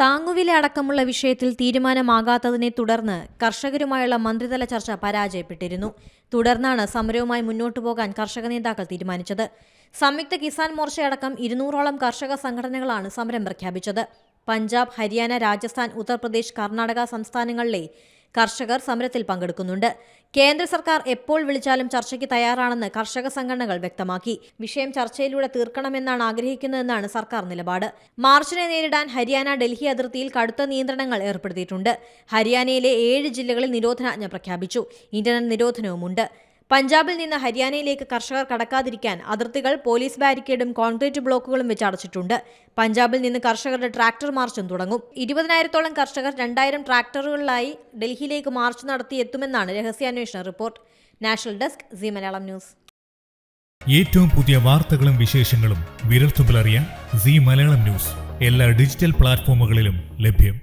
താങ്ങുവില അടക്കമുള്ള വിഷയത്തിൽ തീരുമാനമാകാത്തതിനെ തുടർന്ന് കർഷകരുമായുള്ള മന്ത്രിതല ചർച്ച പരാജയപ്പെട്ടിരുന്നു. തുടർന്നാണ് സമരവുമായി മുന്നോട്ടു പോകാൻ കർഷക നേതാക്കൾ തീരുമാനിച്ചത്. സംയുക്ത കിസാൻ മോർച്ചയടക്കം ഇരുന്നൂറോളം കർഷക സംഘടനകളാണ് സമരം പ്രഖ്യാപിച്ചത്. പഞ്ചാബ് ഹരിയാന രാജസ്ഥാൻ ഉത്തർപ്രദേശ് കർണാടക സംസ്ഥാനങ്ങളിലെ കർഷകർ സമരത്തിൽ പങ്കെടുക്കുന്നുണ്ട്. കേന്ദ്ര സർക്കാർ എപ്പോൾ വിളിച്ചാലും ചർച്ചയ്ക്ക് തയ്യാറാണെന്ന് കർഷക സംഘടനകൾ വ്യക്തമാക്കി. വിഷയം ചർച്ചയിലൂടെ തീർക്കണമെന്നാണ് ആഗ്രഹിക്കുന്നതെന്നാണ് സർക്കാർ നിലപാട്. മാർച്ചിനെ നേരിടാൻ ഹരിയാന ഡൽഹി അതിർത്തിയിൽ കടുത്ത നിയന്ത്രണങ്ങൾ ഏർപ്പെടുത്തിയിട്ടുണ്ട്. ഹരിയാനയിലെ ഏഴ് ജില്ലകളിൽ നിരോധനാജ്ഞ പ്രഖ്യാപിച്ചു. ഇന്റർനെറ്റ് നിരോധനവുമുണ്ട്. പഞ്ചാബിൽ നിന്ന് ഹരിയാനയിലേക്ക് കർഷകർ കടക്കാതിരിക്കാൻ അതിർത്തികൾ പോലീസ് ബാരിക്കേഡും കോൺക്രീറ്റ് ബ്ലോക്കുകളും വെച്ച് അടച്ചിട്ടുണ്ട് പഞ്ചാബിൽ നിന്ന് കർഷകരുടെ ട്രാക്ടർ മാർച്ചും തുടങ്ങും. ഇരുപതിനായിരത്തോളം കർഷകർ രണ്ടായിരം ട്രാക്ടറുകളിലായി ഡൽഹിയിലേക്ക് മാർച്ച് നടത്തി എത്തുമെന്നാണ് രഹസ്യാന്വേഷണ report. National desk C Malayalam news. ഏറ്റവും പുതിയ വാർത്തകളും വിശേഷങ്ങളും വിരൽത്തുമ്പിലറിയാൻ സി മലയാളം ന്യൂസ്. എല്ലാ ഡിജിറ്റൽ പ്ലാറ്റ്ഫോമുകളിലും ലഭ്യം.